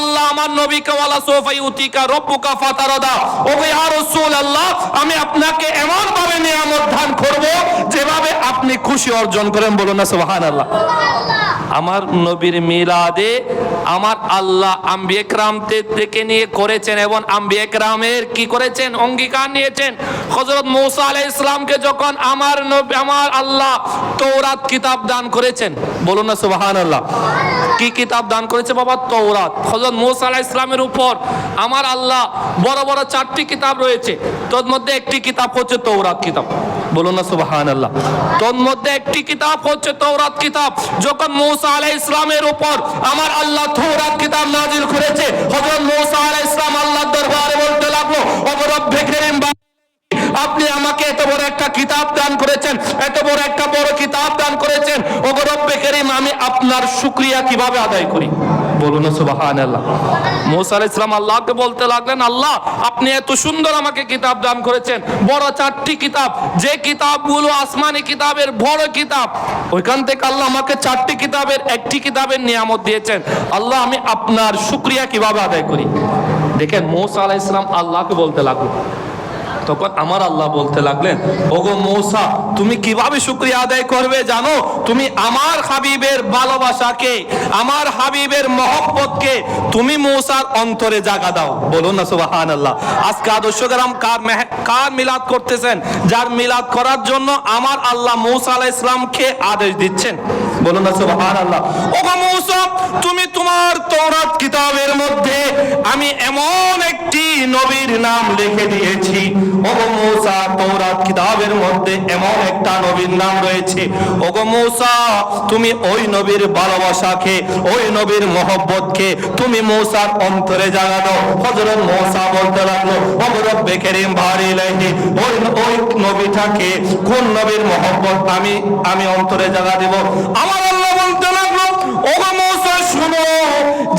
আল্লাহ, আমার নবীকে ওয়ালা সোফাই উতিকা, রব্বুকা ফাতারদা। ও ইয়া রাসূলুল্লাহ, আমি আপনাকে এমন ভাবে নিয়ামত দান করব যেভাবে আপনি খুশি অর্জন করেন। বলুন না সুবহানাল্লাহ। আমার নবীর মিলাদে আমার আল্লাহ আম্বিয়ে ক্রাম থেকে নিয়ে করেছেন এবং আম্বিয়ে ক্রামের কি করেছেন? অঙ্গীকার নিয়েছেন। হজরত মৌসা আলাই ইসলামকে যখন আমার নবী, আমার আল্লাহ তৌরাত কিতাব দান করেছেন, বলুন না সুবাহান আল্লাহ কি কিতাব দান করেছে বাবা? তৌরাত হজরত মৌসা আলাহ ইসলামের উপর আমার আল্লাহ বড় বড় চারটি কিতাব রয়েছে। তোর মধ্যে একটি কিতাব হচ্ছে তৌরাত কিতাব। বলুন না সুবাহান আল্লাহ তোর মধ্যে একটি কিতাব হচ্ছে তৌরাত কিতাব। যখন মৌসা আলাহ ইসলামের উপর আমার আল্লাহ থৌরাত কিতাব নাজিল করেছে। হজরত মৌসা ইসলাম আল্লাহ দরবারে বলতে লাগল অবরব্বে আপনি আমাকে এত বড় একটা কিতাব দান করেছেন, এত বড় একটা বড় কিতাব দান করেছেন। ওগো কেরিম, আমি আপনার শুক্রিয়া কীভাবে আদায় করি? বলুন সালাম আল্লাহকে বলতে লাগলেন, আল্লাহ, আপনি এত সুন্দর আমাকে কিতাব দান করেছেন। বড় চারটি কিতাব, যে কিতাবগুলো আসমানি কিতাবের বড় কিতাব, ওইখান থেকে আল্লাহ আমাকে চারটি কিতাবের, একটি কিতাবের নিয়ামত দিয়েছেন। আল্লাহ, আমি আপনার শুকরিয়া কীভাবে আদায় করি? দেখেন, মৌসা আলাইহিস সালাম আল্লাহকে বলতে লাগল। তখন আমার আল্লাহ বলতে লাগলেন, ওগো মৌসা, তুমি কীভাবে শুক্রিয়া আদায় করবে জানো? তুমি আমার হাবিবের ভালোবাসাকে, আমার হাবিবের মহব্বতকে তুমি মৌসার অন্তরে জাগা দাও। বলুন না সুবাহান আল্লাহ আজকে আদর্শ গ্রাম কার কার মিলাদ করতেছেন? যার মিলাদ করার জন্য আমার আল্লাহ মৌসা আলাহ ইসলামকে আদেশ দিচ্ছেন। বলুন না সুবহান আল্লাহ ওগো মৌসা তুমি তোমার তৌরাত কিতাবের মধ্যে আমি এমন একটি নবীর নাম লিখে দিয়েছি। তৌরাত কিতাবের মধ্যে এমন একটা নবীর নাম রয়েছে। ওগো মৌসা, তুমি ওই নবীর ভালোবাসাকে, ওই নবীর মহব্বতকে তুমি মৌসার অন্তরে জাগানো। হজরত মৌসা বলতে লাগল, ওগো বেকেরিম কারীম, ভারি লাইনি ওই ওই নবীটাকে কোন নবীর মহব্বত আমি আমি অন্তরে জাগা দেব? আমার আল্লাহ বলতে লাগল ওগো মূসা শুনো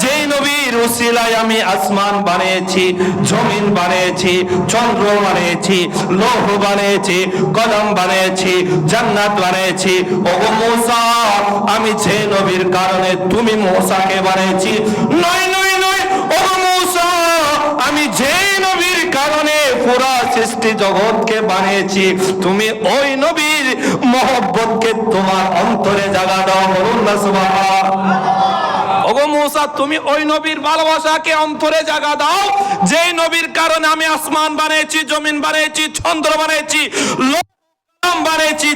যেই নবীর উসিলায় আমি আসমান বানিয়েছি, জমিন বানিয়েছি, চন্দ্র বানিয়েছি, লৌহ বানিয়েছি কলম বানিয়েছি, জান্নাত বানিয়েছি। ওগো মূসা, আমি যে নবীর কারণে তুমি মূসাকে বানিয়েছি। নয় নয় নয়, ওগো মূসা, আমি যে নবীর কারণে পুরা সৃষ্টি জগৎকে বানিয়েছি। তুমি ওই নবীর মহব্বতকে তোমার অন্তরে জাগা দাও বলুন না সুবহান ওগো তুমি ওই নবীর ভালোবাসাকে অন্তরে জাগা দাও। যেই নবীর কারণে আমি আসমান বানিয়েছি, জমিন বানিয়েছি, চন্দ্র বানিয়েছি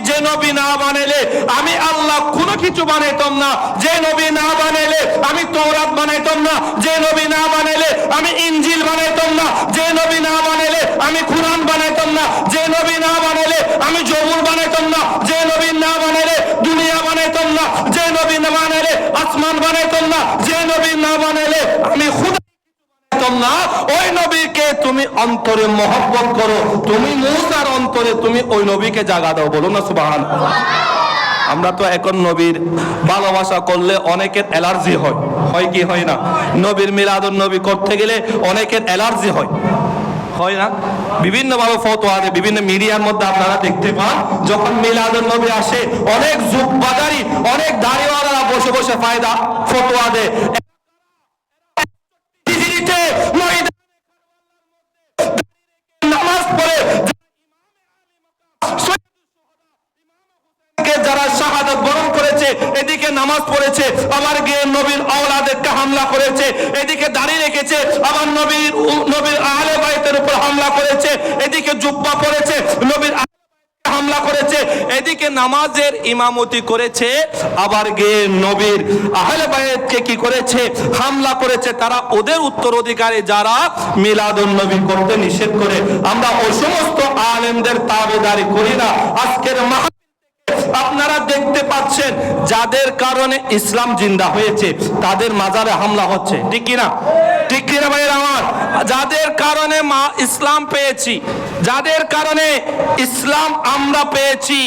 যে নবী না বানাইলে আমি আল্লাহ কোনো কিছু বানাইতাম না। যে নবী না বানাইলে আমি তৌরাত বানাইতাম না। যে নবী না বানাইলে আমি ইঞ্জিল বানাইতাম না। যে নবী না বানাইলে আমি কুরআন বানাইতাম না যে নবী না বানাইলে আমি জবুর বানাইতাম না যে নবী না বানাইলে দুনিয়া বানাইতাম না যে নবী না বানাইলে আসমান বানাইতাম না যে নবী না বানাইলে আমি খুদা বানাইতাম না, ওই নবীকে তুমি অন্তরে মহব্বত করো। তুমি মূসার অন্তরে তুমি ওই নবীকে জাগা দাও বলো না সুবাহান আমরা তো এখন নবীর ভালোবাসা করলে অনেকের অ্যালার্জি হয়। হয় কি হয় না? নবীর মিলাদুন নবী করতে গেলে অনেকের অ্যালার্জি হয়। হয় না? বিভিন্ন ভাবে ফটো আছে বিভিন্ন মিডিয়ার মধ্যে আপনারা দেখতে পান, যখন মিলাদুন নবী আসে, অনেক যুগ বাজারি অনেক দাড়িওয়ালারা বসে বসে ফায়দা ফটো আদে পড়ে, যারা শাহাদাত বরণ করেছে, এদিকে নামাজ পড়েছে, আবার গিয়ে নবীর আওলাদেরকে হামলা করেছে, এদিকে দাঁড়িয়ে রেখেছে, আবার নবীর নবীর আহলে বাইতের উপর হামলা করেছে, এদিকে জুব্বা পড়েছে, নবীর হামলা করেছে। এদিকে নামাজের ইমামতি করেছে, আবার গিয়ে নবীর আহলে বাইতকে কি করেছে? হামলা করেছে। তারা ওদের উত্তরাধিকারী যারা মিলাদুন নবী করতে নিষেধ করে। আমরা ওই সমস্ত আলেমদের তাবেদারি করি না। আজকের আপনারা দেখতে পাচ্ছেন যাদের কারণে ইসলাম জিন্দা হয়েছে, তাদের মাজারে হামলা হচ্ছে। ঠিক কিনা? ঠিক কিনা ভাইয়ের আমার? যাদের কারণে মা ইসলাম পেয়েছি, যাদের কারণে ইসলাম আমরা পেয়েছি,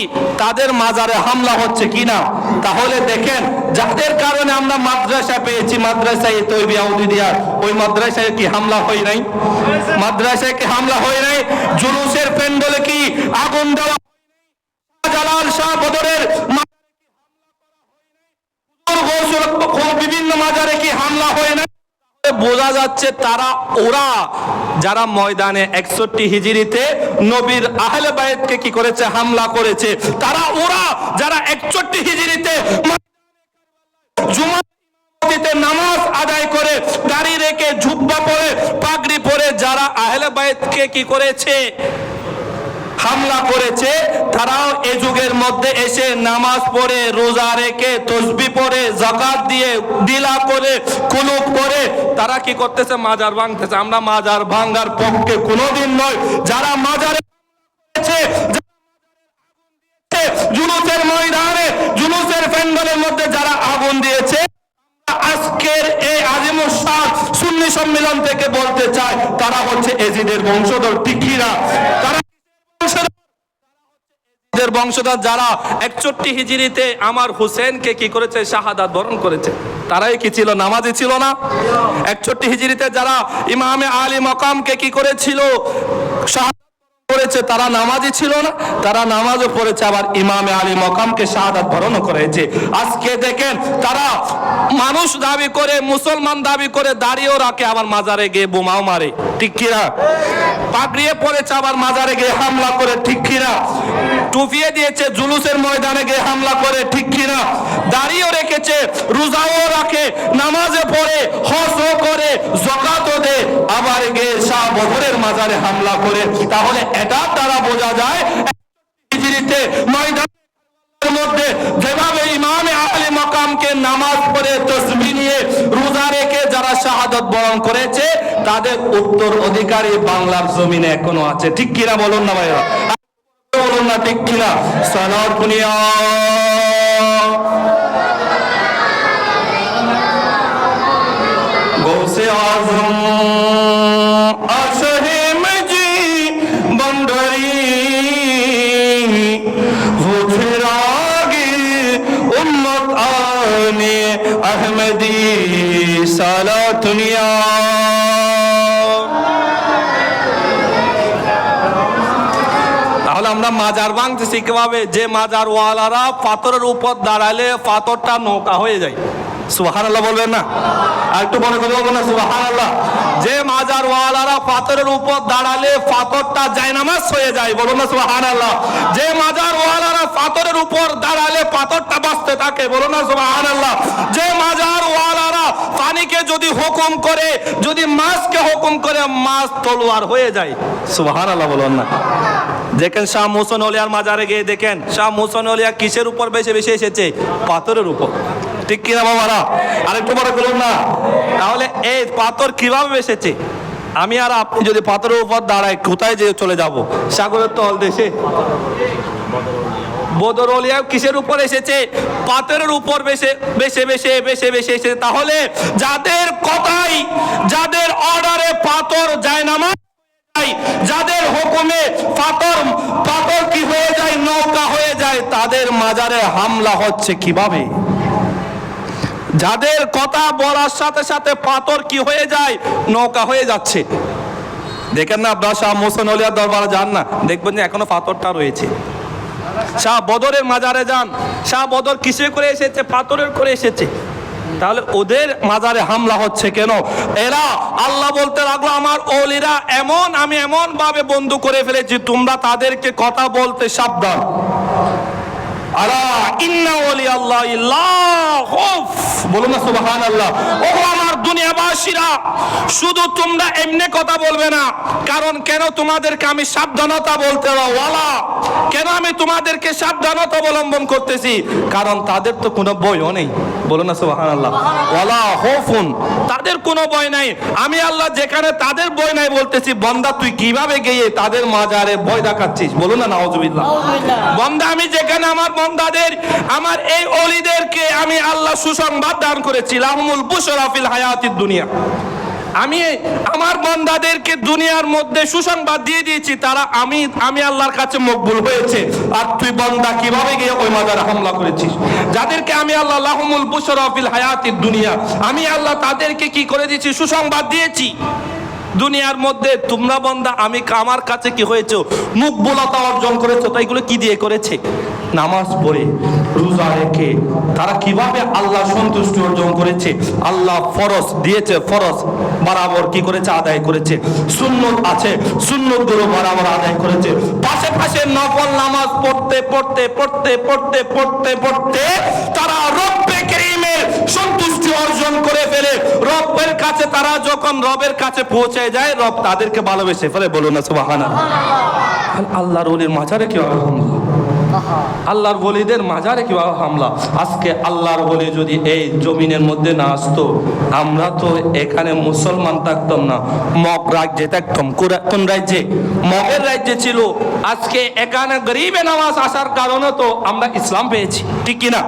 তাদের মাজারে হামলা হচ্ছে কিনা? তাহলে দেখেন, যাদের কারণে আমরা মাদ্রাসা পেয়েছি, মাদ্রাসায় তৈরি আউদিদিয়া ওই মাদ্রাসায় কি হামলা হয় নাই? মাদ্রাসায় কি হামলা হয় নাই? জুলুসের প্যান্ডেলে কি আগুন দেওয়া জালাল শাহ বদরের বিভিন্ন মাজারে কি হামলা হয় না বোঝা যাচ্ছে তারা, ওরা যারা ময়দানে একষট্টি হিজিরিতে নবীর আহলে বাইতকে কি করেছে? হামলা করেছে। তারা, ওরা যারা একষট্টি হিজিরিতে জুমা নামাজ আদায় করে, দাড়ি রেখে ঝুব্বা পরে, পাগড়ি পরে যারা আহলে বাইতকে কি করেছে? হামলা করেছে, তারাও এ যুগের মধ্যে এসে নামাজ পড়ে, রোজা রেখে, তসবি পড়ে জাকাত দিয়ে দিলা করে, কুলুপ করে। তারা কি করতেছে? মাজার ভাঙতেছে। আমরা মাজার ভাঙ্গার পক্ষে কোনোদিন নয় যারা মাজারে জুলুসের ময়দানে, জুলুসের প্যান্ডেলের মধ্যে যারা আগুন দিয়েছে আজকের এই আজিমুর শাহ সুন্নি সম্মেলন থেকে বলতে চায়, তারা হচ্ছে এজিদের বংশধর টিকিরা তারা বংশধর যারা একষট্টি হিজিরিতে আমার হুসেনকে কি করেছে? শাহাদাত বরণ করেছে। তারাই কি ছিল? নামাজি ছিল না? একষট্টি হিজিরিতে যারা ইমামে আলী মকামকে কি করেছিল? করেছে তারা নামাজি ছিল না, তারা নামাজও পড়েছে, আবার ইমামে আলী মকামকে শাহাদাত বরণও করেছে। আজকে দেখেন, তারা মানুষ দাবি করে, মুসলমান দাবি করে দাঁড়িয়েও রাখে, আবার মাজারে গিয়ে বোমাও মারে। ঠিক কিনা? পাগড়িয়ে পড়েছে, আবার মাজারে গিয়ে হামলা করে, ঠিক কিনা? টুপিয়ে দিয়েছে, জুলুসের ময়দানে গিয়ে হামলা করে, ঠিক কিনা? দাঁড়িয়েও রেখেছে, রোজাও রাখে, নামাজে পড়ে, হজও করে, জকাতও দে আবার গিয়ে শাহ বদরের মাজারে হামলা করে। তাহলে এটা তারা বোঝা যায় মধ্যে যেভাবে ইমামে আলী মকামকে নামাজ পড়ে তসবি নিয়ে রোজা রেখে যারা শাহাদত বরণ করেছে, তাদের উত্তর অধিকারী বাংলার জমিনে এখনও আছে। ঠিক কিনা বলুন না ভাইরা বলুন না ঠিক কিনা? সনদ দুনিয়া গৌসে আজম তাহলে আমরা মাজার যে মাজার ওয়ালারা পাথরের উপর দাঁড়ালে পাথরটা নৌকা হয়ে যায়। আল্লাহ বলবেন না? আর একটু মনে করে বলবেন না আল্লাহ যে মাজার ওয়ালারা পাথরের উপর দাঁড়ালে পাথরটা হয়ে যায়, বলুন না সুবাহান আল্লাহ যে মাজার ওয়ালারা পাথরের উপর দাঁড়ালে পাথরটা বাঁচতে থাকে, বলুন না সুবাহান আল্লাহ যে মাজার ওয়ালারা পানিকে যদি হুকুম করে, যদি মাছকে হুকুম করে, মাছ তলোয়ার হয়ে যায়। সুবাহান আল্লাহ বলুন না। দেখেন শাহ মোসন অলিয়ার মাজারে গিয়ে দেখেন, শাহ মোসন অলিয়া কিসের উপর বেশি বেশি এসেছে? পাথরের উপর। ঠিক কিনা বাবারা? আরেকটু বড় করুন না। তাহলে এই পাথর কীভাবে এসেছে? আমি আর আপনি যদি পাথরের উপর দাঁড়াই কোথায় যে চলে যাব? সাগরের তল দেশে। বদরলিয়া কিসের উপর এসেছে? পাথরের উপর বেশে বেশে বেশে বেশে বেশে এসেছে। তাহলে যাদের কথাই যাদের অর্ডারে পাথর যায় নামা যায়, যাদের হুকুমে পাথর পাথর কি হয়ে যায় নৌকা হয়ে যায় তাদের মাজারে হামলা হচ্ছে কীভাবে? যাদের কথা বলার সাথে সাথে পাথর কি হয়ে যায় নৌকা হয়ে যাচ্ছে। দেখেন না আপনার শাহ মোসেন অলিয়ার দরবারে যান না। দেখবেন যে এখনও পাথরটা রয়েছে। শাহ বদরের মাজারে যান। শাহ বদর কিসে করে এসেছে? পাথরের করে এসেছে। তাহলে ওদের মাজারে হামলা হচ্ছে কেন? এরা আল্লাহ বলতে লাগল, আমার ওলিরা এমন, আমি এমন ভাবে বন্ধু করে ফেলেছি, তোমরা তাদেরকে কথা বলতে সাবধান। আলা ইন্না ওলি আল্লাহ ইল্লাহ বলুন না সুবহান আল্লাহ ও আমার দুনিয়াবাসীরা, শুধু তোমরা এমনি কথা বলবে না, কারণ কেন তোমাদেরকে আমি সাবধানতা বলতে ওয়ালা? কেন আমি তোমাদেরকে সাবধানতা অবলম্বন করতেছি? কারণ তাদের তো কোনো বইও নেই। বলুন না সুবাহান আল্লাহ ওয়ালা হোফুন তাদের কোনো বই নাই। আমি আল্লাহ যেখানে তাদের বই নাই বলতেছি বন্দা তুই কীভাবে গিয়ে তাদের মাজারে বই দেখাচ্ছিস? বলুন না নাউজুবিল্লাহ। বন্দা আমি যেখানে আমার বন্দাদের আমার এই অলিদেরকে আমি আল্লাহ সুসংবাদ দান করেছি লাহমুল বুশরাফিল হায়াতিদ দুনিয়া। আমি আমার বন্দাদেরকে দুনিয়ার মধ্যে সুসংবাদ দিয়ে দিয়েছি, তারা আমি আমি আল্লাহর কাছে মকবুল হয়েছে। আর তুই বন্দা কীভাবে গিয়ে ওই মাদার হামলা করেছিস? যাদেরকে আমি আল্লাহ লাহমুল বুশরাফিল হায়াতির দুনিয়া, আমি আল্লাহ তাদেরকে কি করে দিয়েছি? সুসংবাদ দিয়েছি। দুনিয়ার মধ্যে তোমরা বন্দা, আমি আমার কাছে কি হয়েছে? মুখ বোলাতা অর্জন করেছ, তাই এগুলো কি দিয়ে করেছে? নামাজ পড়ে, রোজা রেখে, তারা কীভাবে আল্লাহ সন্তুষ্টি অর্জন করেছে? আল্লাহ ফরজ দিয়েছে, ফরজ বরাবর কি করেছে? আদায় করেছে। সুন্নত আছে সুন্নতগুলো বরাবর আদায় করেছে। পাশে পাশে নফল নামাজ পড়তে পড়তে পড়তে পড়তে পড়তে পড়তে, তারা রব্বে অর্জন করে ফেলে। রবের কাছে তারা যখন রবের কাছে পৌঁছে যায়, রব তাদেরকে ভালোবেসে ফেলে। বলুন না, সুবহানাল্লাহ। আল্লাহর ওলির মাঝারে কীভাবে হামলা? আল্লাহর বলিদের মাজারে কীভাবে হামলা? আজকে আল্লাহর বলি যদি এই জমিনের মধ্যে না আসতো, আমরা তো এখানে মুসলমান থাকতাম না। মগ রাজ্যে থাকতাম। কোন রাজ্যে? মগের রাজ্যে ছিল। আজকে এখানে গরিবে নামাজ আসার কারণে তো আমরা ইসলাম পেয়েছি। ঠিক কিনা?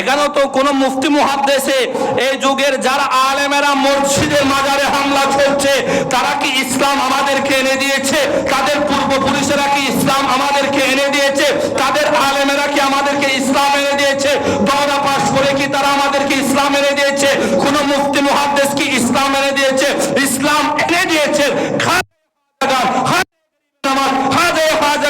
এখানেও তো কোনো মুফতি মুহাদ্দেশে এই যুগের যারা আলেমেরা মসজিদের মাজারে হামলা চলছে তারা কি ইসলাম আমাদেরকে এনে দিয়েছে? তাদের পূর্বপুরুষেরা কি ইসলাম আমাদেরকে এনে দিয়েছে? তাদের আলেমেরা কি আমাদেরকে ইসলাম এনে দিয়েছে? দৌড়া পাশ করে কি তারা আমাদেরকে ইসলাম এনে দিয়েছে? কোন মুফতি মুহাদ্দেশ কি ইসলাম এনে দিয়েছে? ইসলাম এনে দিয়েছে। খান নামাজ হাজে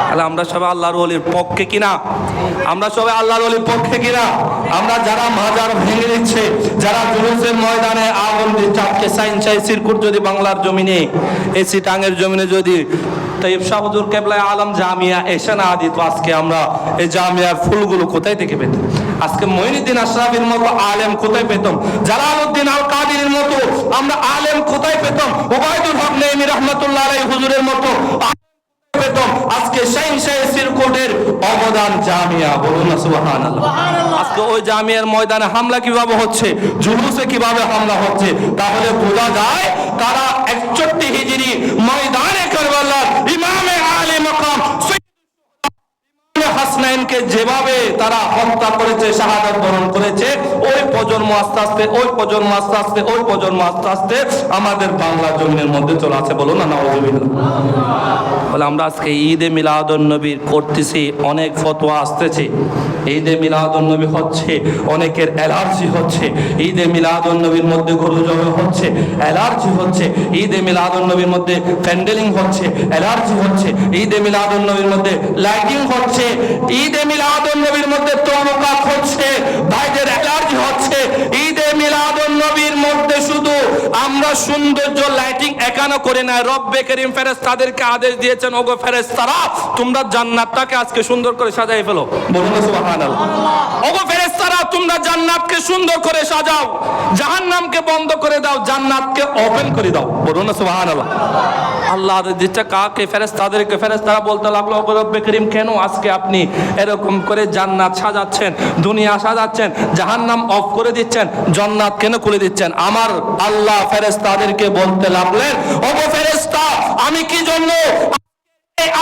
তাহলে আমরা সবাই আল্লাহর ওলির পক্ষে কিনা? আমরা সবাই আল্লাহর ওলির পক্ষে কিনা? আমরা যারা মাজার ভেঙে দিচ্ছে, যারা জুলুসের ময়দানে আগুন আজকে সাইন চাই, সিরকুট যদি বাংলার জমিনে এসি টাঙ্গের জমিনে যদি তাইব আলম জামিয়া এসে না দিত, আজকে আমরা এই জামিয়ার ফুলগুলো কোথায় থেকে পেতাম? আজকে মঈনুদ্দিন আশরাফির মতো আলেম কোথায় পেতাম? জালালউদ্দিন আল কাদির মতো আমরা আলেম কোথায় পেতাম? ওবায়দুল হক নেমি রহমতুল্লাহ আলাই হুজুরের মতো পেতাম আজকে শাইন শাহ সিরকোটের অবদান জামিয়া বলুন না সুবহানাল্লাহ। আজকে ওই জামিয়ার ময়দানে হামলা কীভাবে হচ্ছে জুলুসে কীভাবে হামলা হচ্ছে তাহলে বোঝা যায় তারা একচট্টি হিজিরি ময়দানে ইমামে মাকাম হাসনাইনকে যেভাবে তারা হত্যা করেছে বরণ করেছে, ওই প্রজন্ম আস্তে আস্তে, ওই প্রজন্ম আস্তে আস্তে, ওই প্রজন্ম আস্তে আস্তে আমাদের বাংলা মধ্যে চলে আছে বলুন না বলে আমরা আজকে ঈদে মিলাদুন নবীর করতেছি, অনেক ফতোয়া আসতেছে। ঈদে মিলাদুন নবী হচ্ছে, অনেকের অ্যালার্জি হচ্ছে। ঈদে মিলাদুন নবীর মধ্যে গরু জবে হচ্ছে, অ্যালার্জি হচ্ছে। ঈদে মিলাদুন নবীর মধ্যে প্যান্ডেলিং হচ্ছে, অ্যালার্জি হচ্ছে। ঈদে মিলাদুন নবীর মধ্যে লাইটিং হচ্ছে ঈদে মিলাদুন নবীর মধ্যে তরকাত হচ্ছে ভাইদের অ্যালার্জি হচ্ছে। ঈদে মিলাদুন নবীর মধ্যে শুধু আমরা সৌন্দর্য লাইটিং একানো করে না, রব্বে করিম ফেরেস তাদেরকে আদেশ দিয়েছেন, ওগো ফেরেস তারা তোমরা জান্নাতটাকে আজকে সুন্দর করে সাজাই ফেলো। বলুন সুবহানাল্লাহ। ওগো ফেরেস তারা তোমরা জান্নাতকে সুন্দর করে সাজাও, জাহান্নামকে বন্ধ করে দাও, জান্নাতকে ওপেন করে দাও। বলুন সুবহানাল্লাহ। আল্লাহ দিচ্ছে কাকে ফেরেস তাদেরকে ফেরেস তারা বলতে লাগল রব্বে করিম, কেন আজকে আপনি এরকম করে জান্নাত সাজাচ্ছেন, দুনিয়া সাজাচ্ছেন, জাহান্নাম অফ করে দিচ্ছেন, জান্নাত কেন খুলে দিচ্ছেন? আমার আল্লাহ ফেরেস তাদেরকে বলতে লাগলেন, ওগো ফেরেশতা, আমি কি জন্য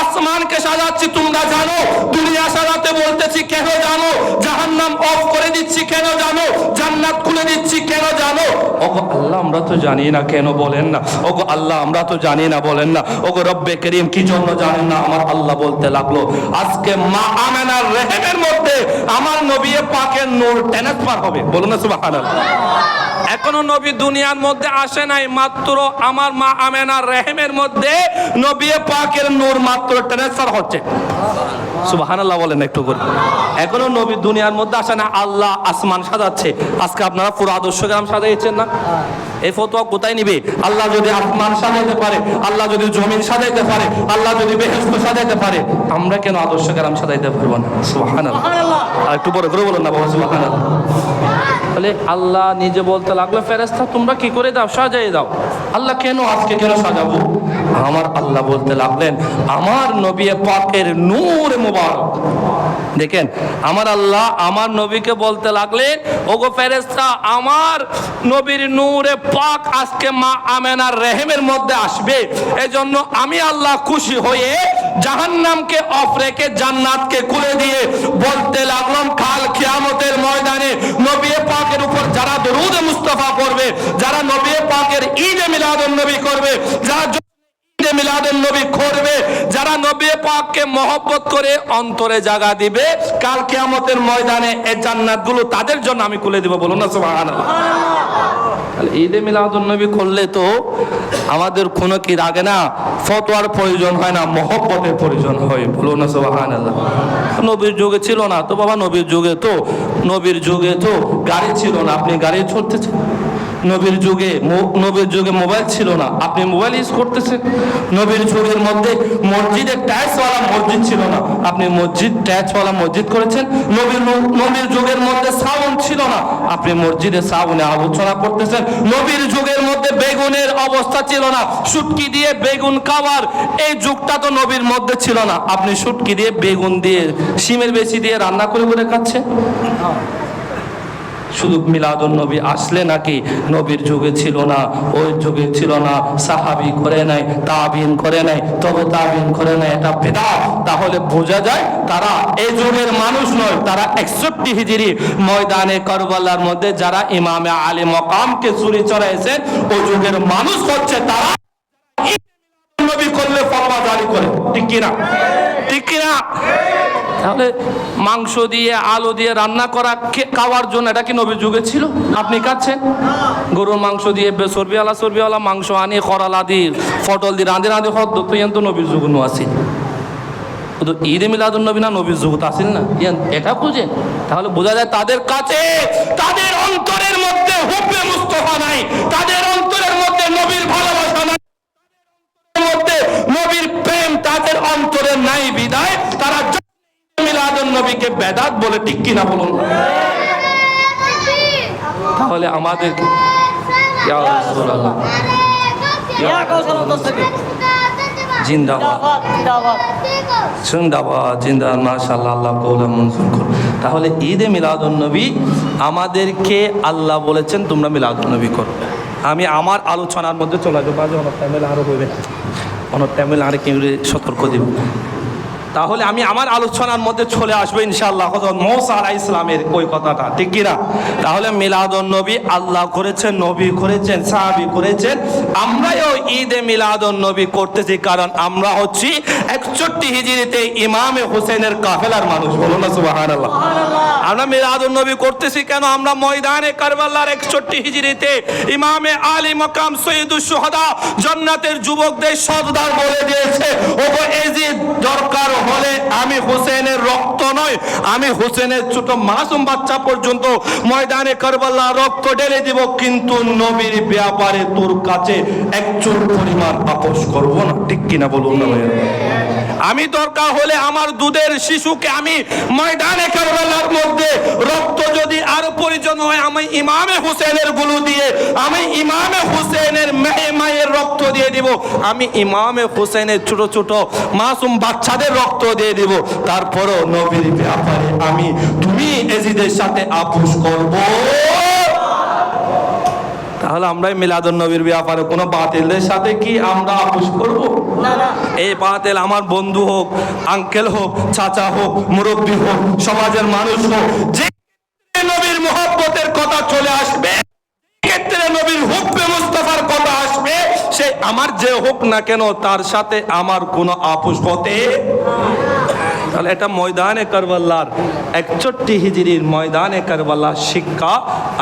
আসমানকে সাজাচ্ছি? তোমরা জানো, দুনিয়া সাজাতে বলতেছি কেন জানো জাহান্নাম অফ করে দিচ্ছি কেন জানো জান্নাত খুলে দিচ্ছি কেন জানো ওগো আল্লাহ, আমরা তো জানি না কেন বলেন না। ওগো আল্লাহ, আমরা তো জানি না বলেন না। ওগো রব্বে করিম, কি জন্য জানেন না? আমার আল্লাহ বলতে লাগল, আজকে মা আমেনার রেহেমের মধ্যে আমার নবী পাকের নূর ট্রান্সফার হবে। বলুন না সুবহানাল্লাহ। এখনও নবী দুনিয়ার মধ্যে আসে নাই মাত্র আমার মা আমেনার রেহেমের মধ্যে নবী পাকের নূর মাত্র ট্রান্সফার হচ্ছে। সুবহানাল্লাহ বলেন একটু করে। এখনও নবী দুনিয়ার মধ্যে আসে না আল্লাহ আসমান সাজাচ্ছে। আজকে আপনারা পুরো আদর্শ গ্রাম সাজাইছেন না? এই ফতোয়া কোথায় নিবে? আল্লাহ যদি আসমান সাজাইতে পারে আল্লাহ যদি জমিন সাজাইতে পারে আল্লাহ যদি বেহেস্ত সাজাইতে পারে আমরা কেন আদর্শ গ্রাম সাজাইতে পারব না? সুবহানাল্লাহ। আর একটু বড় করে বলুন না বাবা সুবহানাল্লাহ। বলে, আল্লাহ নিজে বলতে লাগল ফেরেস্তা তোমরা কি করে দাও? সাজাই দাও। আল্লাহ, কেন আজকে কেন সাজাবো? আমার আল্লাহ বলতে লাগলেন, আমার নবী পাকের নূর মুবারক। দেখেন, আমার আল্লাহ আমার নবীকে বলতে লাগলেন, ওগো ফেরেস্তা আমার নবীর নূরে পাক আজকে মা আমেনার রেহেমের মধ্যে আসবে। এজন্য আমি আল্লাহ খুশি হয়ে জাহান্নামকে অফ রেখে জান্নাতকে খুলে দিয়ে বলতে লাগলাম, কাল কিয়ামতের ময়দানে নবী উপর যারা দরুদ মুস্তফা করবে যারা নবী পাকের ঈদে মিলাদুন নবী করবে, যারা করবে, যারা পাককে করে অন্তরে জাগা দিবে ময়দানে তাদের জন্য আমি খুলে দিব, বলুন না সুবহানাল্লাহ। তাহলে ঈদে মিলাদুন নবী করলে তো আমাদের কোনো কি রাগে না? ফতোয়ার প্রয়োজন হয় না, মহব্বতের প্রয়োজন হয়। বলুন না সোহান নবীর যুগে ছিল না তো, বাবা, নবীর যুগে তো, নবীর যুগে তো গাড়ি ছিল না। আপনি গাড়ি চড়তেছেন নবীর যুগে নবীর যুগে মোবাইল ছিল না। আপনি মোবাইল ইউজ করতেছেন। নবীর যুগের মধ্যে মসজিদে ট্যাচওয়ালা মসজিদ ছিল না। আপনি মসজিদ, ট্যাচওয়ালা মসজিদ করেছেন। নবীর নবীর যুগের মধ্যে সাউন ছিল না। আপনি মসজিদে সাউনে আলোচনা করতেছেন। নবীর যুগের মধ্যে বেগুনের অবস্থা ছিল না। শুটকি দিয়ে বেগুন খাওয়ার এই যুগটা তো নবীর মধ্যে ছিল না। আপনি শুটকি দিয়ে বেগুন দিয়ে, শিমের বেশি দিয়ে রান্না করে করে খাচ্ছেন? শুধু মিলাদুন নবী আসলে নাকি নবীর যুগে ছিল না? ওই যুগে ছিল না, সাহাবি করে নাই, তাবিন করে নাই, তবে তাবিন করে নাই, এটা বেদা তাহলে বোঝা যায় তারা এই যুগের মানুষ নয়, তারা একষট্টি হিজিরি ময়দানে করবালার মধ্যে যারা ইমামে আলী মকামকে চুরি চড়াইছে ওই যুগের মানুষ হচ্ছে তারা। নবী করলে জারি করে। তাহলে মাংস দিয়ে দিয়ে রান্না করা খাওয়ার জন্য এটা কি যুগে ছিল? আপনি গরুর মাংস দিয়ে মাংস দিয়ে, পটল দিয়ে রাঁধে রাঁধে তো ইয়ান তো নবীর যুগ নো আসিল। তো ঈদে মিলাদুন নবী না নবীর যুগ তো আসিল না? ইয়ান এটা বুঝে তাহলে বোঝা যায় তাদের কাছে, তাদের অন্তরের মধ্যে হুব্বে মুস্তফা নাই। তাদের অন্তরের মধ্যে নবীর ভালোবাসা নবীর প্রেম তাদের অন্তরে নাই বিদায়। তারা মিলাদুন নবীকে বেদাত বলে, ঠিক কিনা বলুন? তাহলে আমাদের জিন্দাবাদ। জিন্দাবাদ জিন্দাবাদ। মাশাআল্লাহ, আল্লাহ কৌলা করুন তাহলে ঈদে মিলাদুন নবী আমাদেরকে আল্লাহ বলেছেন, তোমরা মিলাদুন নবী করো। আমি আমার আলোচনার মধ্যে চলে যাব আরও হইবে। অনেক টাইমে আর কেউ সতর্ক দিব। তাহলে আমি আমার আলোচনার মধ্যে চলে আসব ইনশাআল্লাহ হযরত মৌসা আলাহ ইসলামের ওই কথাটা ঠিক কিনা? তাহলে মিলাদুন নবী আল্লাহ করেছেন নবী করেছেন সাহাবি করেছেন। আমরাও ঈদে মিলাদুন নবী করতেছি কারণ আমরা হচ্ছি একষট্টি হিজরিতে ইমামে হোসেনের কাফেলার মানুষ। বলুন না সুবহানাল্লাহ। আমরা মিলাদুন নবী করতেছি কেন? আমরা ময়দানে কারবালার একষট্টি হিজরিতে ইমামে আলী মকাম সৈয়দুল সুহাদা জান্নাতের যুবকদের সর্দার বলে দিয়েছে। ওগো এজিদ দরকার হলে আমি হুসেনের রক্ত নয় আমি হুসেনের ছোট মাসুম বাচ্চা পর্যন্ত ময়দানে কারবাল্লা রক্ত ঢেলে দিব, কিন্তু নবীর ব্যাপারে তোর কাছে একচুর পরিমাণ আপোষ করব না। ঠিক কিনা বলুন না ভাইয়া? আমি দরকার হলে আমার দুধের শিশুকে আমি ময়দানে কারবালার মধ্যে রক্ত যদি আরও প্রয়োজন হয়, আমি ইমামে হোসেনেরগুলো দিয়ে, আমি ইমামে হোসেনের মেয়ে মায়ের রক্ত দিয়ে দিব। আমি ইমামে হোসেনের ছোট ছোট মাসুম বাচ্চাদের রক্ত দিয়ে দিব। তারপরও নবীর ব্যাপারে আমি তুমি এজিদের সাথে আপোষ করব। তাহলে আমরা মিলাদুন নবীর ব্যাপারে কোনো বাতিলদের সাথে কি আমরা আপোষ করব? এই বাতিল আমার বন্ধু হোক আঙ্কেল হোক চাচা হোক মুরব্বী হোক সমাজের মানুষ হোক যে নবীর মোহাব্বতের কথা চলে আসবে। ক্ষেত্রে নবীর হুব্বে মুস্তাফার কথা আসবে, সে আমার যে হোক না কেন তার সাথে আমার কোনো আপোষ হতে তাহলে এটা ময়দানে কারবাল্লার একচট্টি হিজড়ির ময়দানে কারবাল্লার শিক্ষা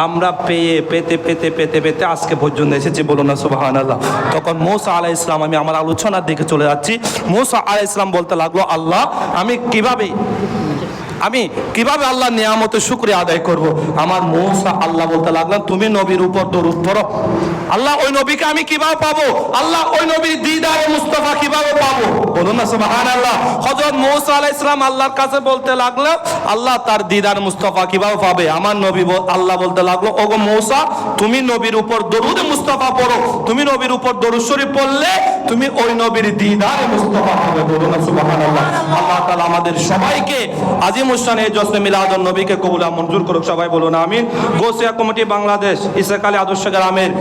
আমরা পেয়ে, পেতে পেতে পেতে পেতে আজকে পর্যন্ত এসেছি, বলুন না সুবাহান আল্লাহ তখন মৌসা আলাহ ইসলাম আমি আমার আলোচনার দিকে চলে যাচ্ছি। মৌসা আলাহ ইসলাম বলতে লাগল, আল্লাহ, আমি কীভাবে আমি কীভাবে আল্লাহ নিয়ামতের শুক্রিয়া আদায় করব? আমার মৌসা আল্লাহ বলতে লাগলাম, তুমি নবীর উপর দরুদ পড়ো। আল্লাহ ওই নবীকে আমি কীভাবে পাবো? আল্লাহ ওই নবীর দিদারে মুস্তাফা কীভাবে পাবো? বলুন না সুবহান আল্লাহ হযরত মৌসা আলাইহিস সালাম আল্লাহর কাছে বলতে লাগল, আল্লাহ তার দিদার মুস্তাফা কীভাবে পাবে? আমার নবী আল্লাহ বলতে লাগল, ওগো মৌসা, তুমি নবীর উপর দরুদ মুস্তাফা পড়ো। তুমি নবীর উপর দরুদ শরীফ পড়লে তুমি ওই নবীর দিদারে মুস্তাফা পাবে। বলুন না, সুবহানাল্লাহ। আল্লাহ আল্লাহ তাআলা আমাদের সবাইকে আজিমুসান এই জশ্নে মিলাদ নবীকে কবুলা মঞ্জুর করুক, সবাই বলুন আমিন। গোসিয়া কমিটি বাংলাদেশ ইসাকালী আদর্শ গ্রামের